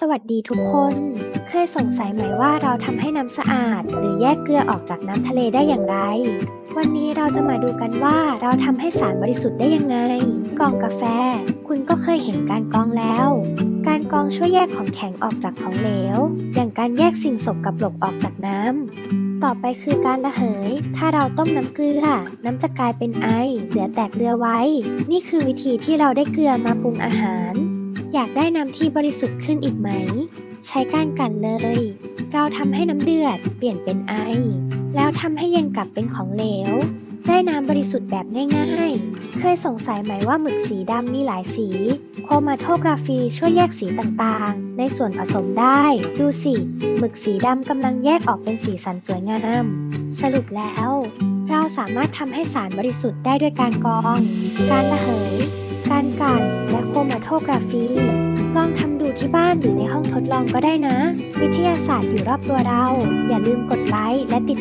สวัสดีทุกคน เคยสงสัยไหมว่าเราทำให้น้ำสะอาด หรือแยกเกลือออกจากน้ำทะเลได้อย่างไร วันนี้เราจะมาดูกันว่าเราทำให้สารบริสุทธิ์ได้ยังไง กองกาแฟ คุณก็เคยเห็นการกองแล้ว การกองช่วยแยกของแข็งออกจากของเหลว อย่างการแยกสิ่งสกปรกออกจากน้ำ ต่อไปคือการระเหย ถ้าเราต้มน้ำเกลือ น้ำจะกลายเป็นไอ เหลือแต่เกลือไว้ นี่คือวิธีที่เราได้เกลือมาปรุงอาหาร อยากได้น้ำที่บริสุทธิ์ขึ้นอีกไหม ใช้การกันเลย เราทำให้น้ำเดือดเปลี่ยนเป็นไอ แล้วทำให้เย็นกลับเป็นของเหลว ได้น้ำบริสุทธิ์แบบง่ายๆ เคยสงสัยไหมว่าหมึกสีดำมีหลายสี โครมาโทกราฟีช่วยแยกสีต่างๆ ในส่วนผสมได้ ดูสิหมึกสีดำกำลังแยกออกเป็นสีสันสวยงาม สรุปแล้ว เราสามารถทำให้สารบริสุทธิ์ได้ด้วยการกรอง การระเหย มาโทกราฟี ลองทำดูที่บ้านหรือในห้องทดลองก็ได้นะ วิทยาศาสตร์อยู่รอบตัวเรา อย่าลืมกดไลค์และติด